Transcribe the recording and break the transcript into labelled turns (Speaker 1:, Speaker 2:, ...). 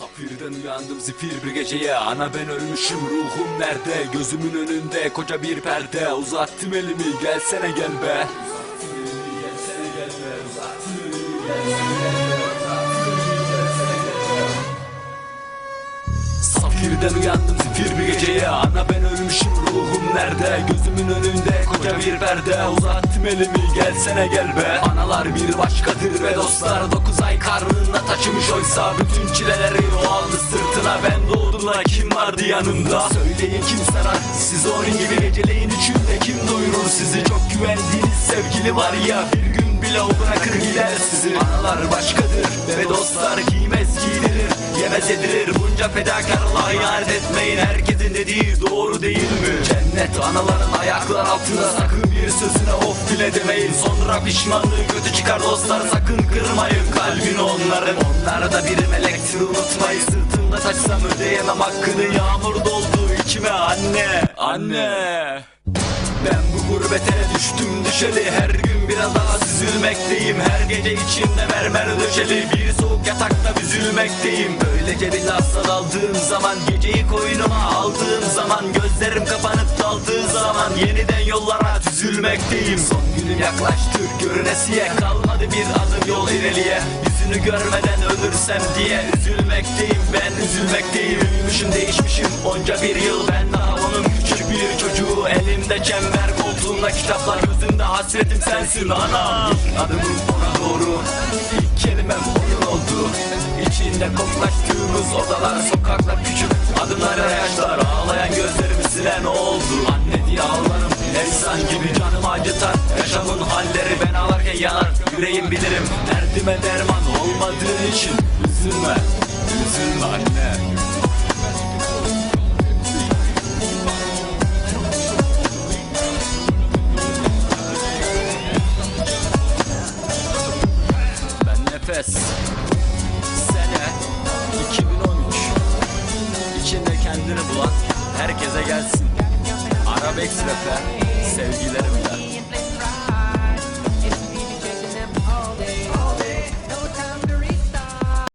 Speaker 1: Safirden uyandım zifir bir geceye. Ana ben ölmüşüm ruhum nerede? Gözümün önünde koca bir perde. Uzattım elimi gelsene gel be Safirden uyandım zifir bir geceye. Ana ben ölmüşüm ruhum nerede? Gözümün önünde koca bir perde. Uzattım elimi gelsene gel be. Analar bir başkadır ve dostlar. Dokuz ay karnında taşımış oysa Bütün çileleri o aldı sırtına. Ben doğduğumda kim vardı yanında Söyleyin kim sarar? Siz onun gibi Geceleyin üçünde kim doyurur sizi? Çok güvendiğiniz sevgili var ya Bir gün bile o bırakır gider sizi. Analar başkadır ve dostlar giymez giydirir Yemez edilir bunca fedakarlığa ihanet etmeyin. Herkesin dediği doğru değil mi? Cennet anaların ayaklar altında sakın bir sözüne of bile demeyin. Sonra pişmanlığı kötü çıkar dostlar sakın kırmayın kalbini onların Onlar da bir melektir unutmayın. Sırtımda taşsam ödeyemem hakkını Yağmur doldu içime anne. Anne ben bu gurbete düştüm düşeli. Her gün biraz daha süzülmekteyim. Her gece içimde mermer döşeli. Bir soğuk yatakta üzülmekteyim Böylece bilhassa daldığım zaman Geceyi koynuma aldığım zaman Gözlerim kapanıp daldığı zaman Yeniden yollara düzülmekteyim. Son günüm yaklaştı görünesiye Kalmadı bir adım yol ileriye Yüzünü görmeden ölürsem diye Üzülmekteyim. Ben üzülmekteyim Büyümüşüm değişmişim. Onca bir yıl Ben daha Elimde çember koltuğumda kitaplar Gözümde hasretim sensin anam. Adımım ona doğru İlk kelimem onun oldu. İçinde koklaştığımız odalar Sokaklar küçük adımlara yaşlar. Ağlayan gözlerimi silen oldu. Anne diye ağlarım efsan gibi canımı acıtar. Yaşamın halleri ben ağlarken yanar Yüreğim bilirim. Derdime derman olmadığın için üzülme Nefes Sene 2013 İçinde kendini bulan herkese gelsin. Arabex rap'e sevgilerimle